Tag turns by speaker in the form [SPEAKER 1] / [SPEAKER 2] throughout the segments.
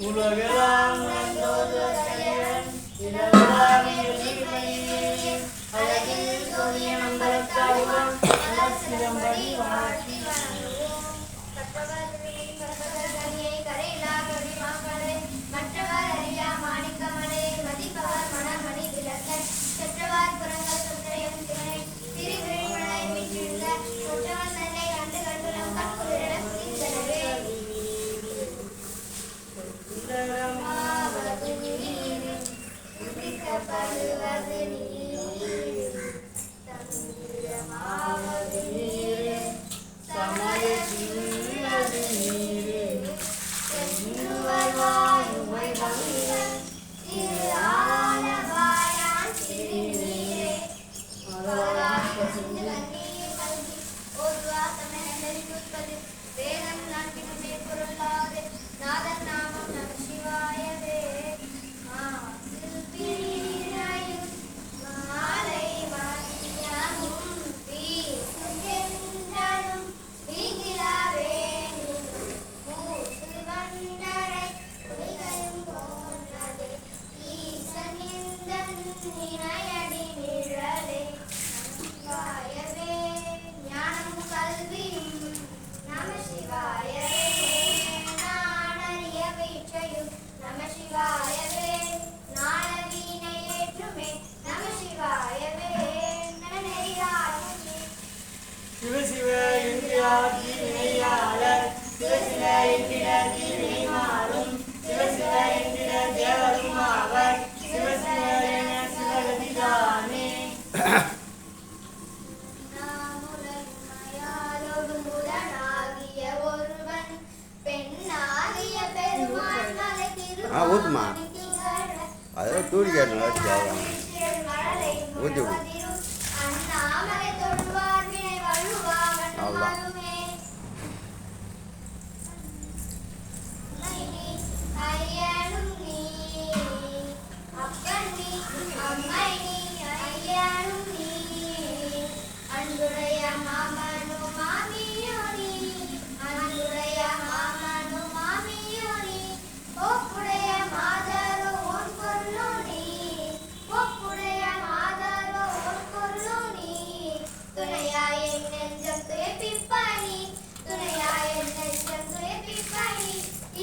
[SPEAKER 1] உலகெல்லாம் அழகில் சோதிய நம்பரத்தாழ்வான் சிலம்படி
[SPEAKER 2] வாழ் Thank you. நினையடி நிழலே நமசிவாயவே ஞானம் கல்வியும் நமசிவாயவே நான் அறிய வீச்சையும் நமசிவாயவே நாளவீனை ஏற்றுமே சிவசிவ இந்தியா வினையாளர் சிவசிவ இந்தியா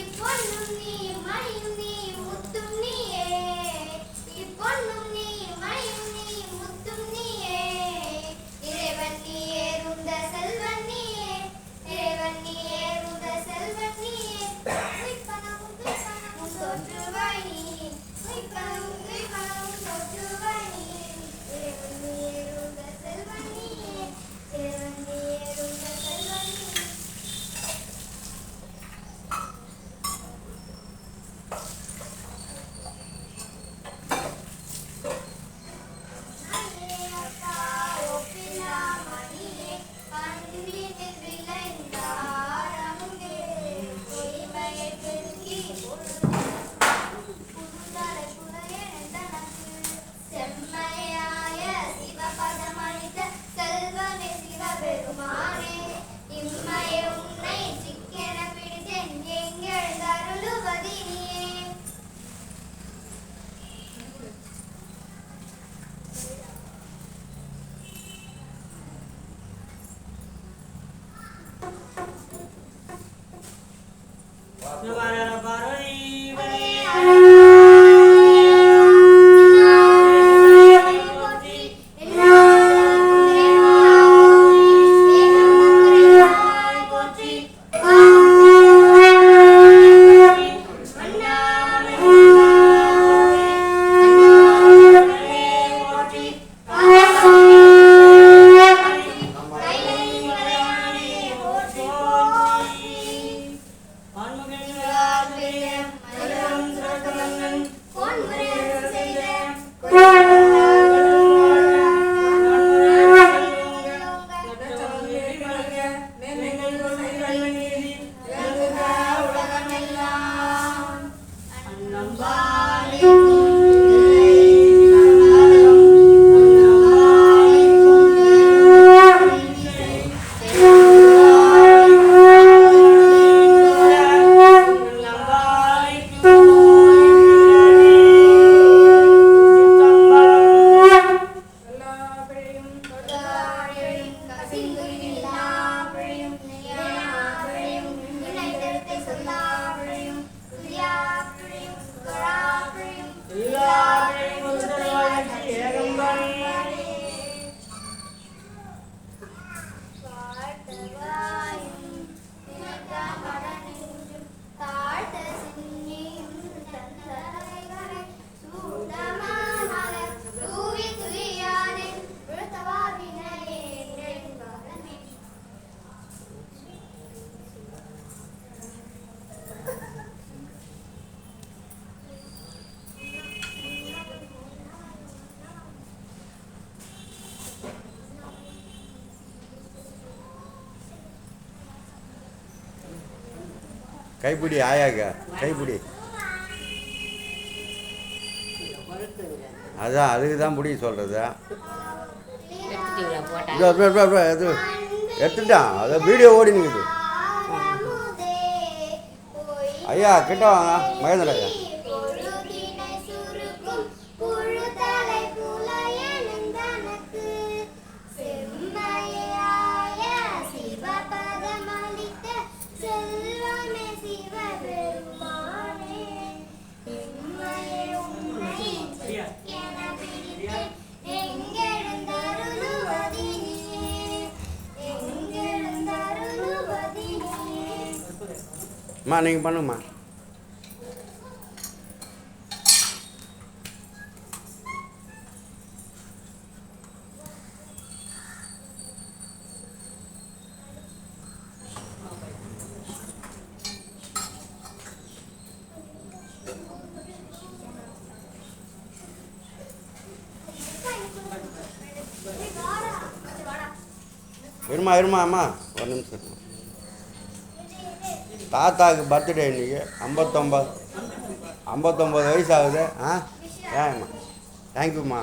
[SPEAKER 2] ഇപ്പോൾ
[SPEAKER 1] നീ മഴയും
[SPEAKER 2] നീ മുത്തും
[SPEAKER 3] നീയേ ഇപ്പോൾ നീ മഴയും 수고하셨습니 다.
[SPEAKER 2] கைப்பிடி ஆயாங்க கைப்பிடி. அதான் அதுக்கு தான் பிடி சொல்கிறது இது எடுத்துட்டான். அதை வீடியோ ஓடி நிற்குது ஐயா கிட்ட வாங்க. மகேந்திர ஐயா. அம்மா நீங்கள் பண்ணுங்கம்மா இருமா இருமா அம்மா ஒரு நிமிஷம் இருமா. தாத்தாவுக்கு பர்த்டே இன்னைக்கு. ஐம்பத்தொம்பது ஐம்பத்தொம்பது வயசு ஆகுது ஆ? ஏம்மா? தேங்க்யூம்மா